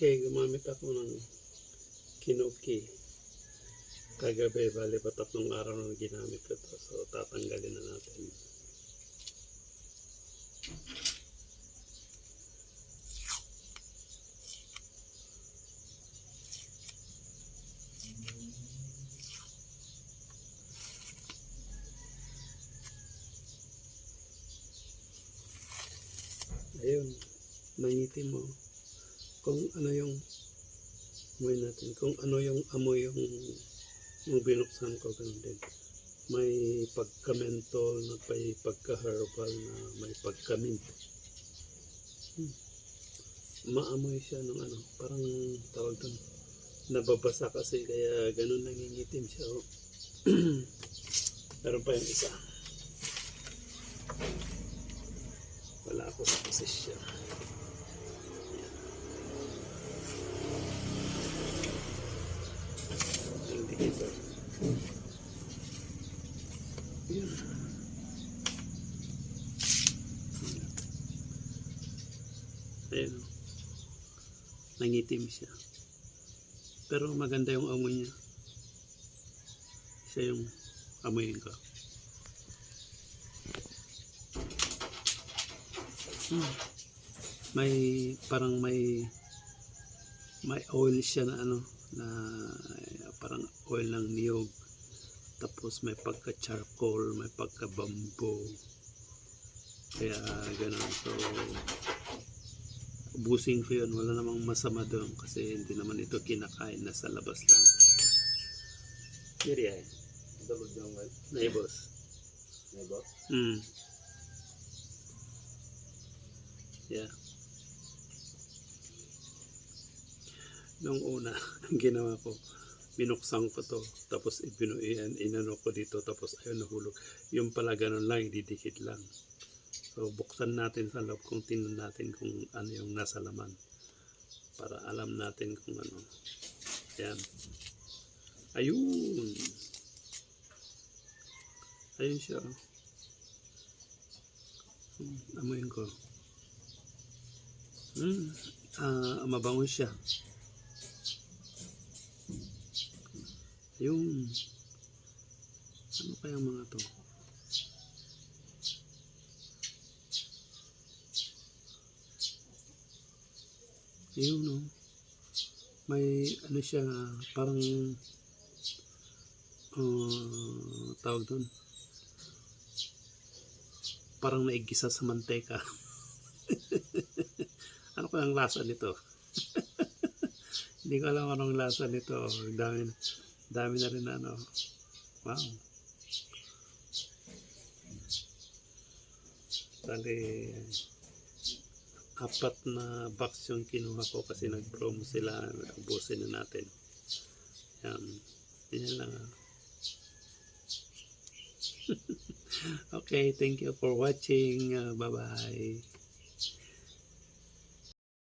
Okay, gumamit ako ng kinuki. Kagabi, bali pa tatlong araw na ginamit ko to. So, tatanggalin na natin. Ayun, nangitim mo. Kung ano yung amoy natin, kung ano yung amoy yung, yung binuksan ko, ganun din. May pagka-mentol, may pagka-herbal na may pagka-mint. Hmm. Maamoy siya ng ano, parang tawag doon. Nababasa kasi kaya ganun nangingitim siya. oh. Meron pa yung isa. Wala ako sa posisyon. Indicator. Yun. Ayun. Nangitim siya. Pero maganda yung amoy niya. Siya yung amoyin ko. Hmm. May parang may may oil siya na ano na parang oil ng niyog. Tapos may pagka charcoal may pagka bamboo kaya ganun. So ubusin ko yun. Wala namang masama doon kasi hindi naman ito kinakain nasa labas lang. Yari ay Dalog yung well. naibos Nebo. hmm. Yeah. Nung una ang ginawa ko binuksan ko to tapos ibinuian inano ko dito tapos ayun nahulog. Yung pala ganun lang ididikit lang. So buksan natin sa loob kung tingnan natin kung ano yung nasa laman. Para alam natin kung ano. Yan ayun. Ayun siya oh. Hmm, amoyin ko. Hmm, ah mabango siya yung ano kaya mga to? Yun no? May ano siya parang uh, tawag doon parang naigisa sa manteka. Ano kaya ang lasa nito? Hindi ko alam anong lasa nito. Ang dami dami na rin ano wow Bali, apat na box yung kinuha ko kasi nag-promo sila, ubusin na natin. Yan. Yan lang. ah. okay, thank you for watching. Uh, bye-bye.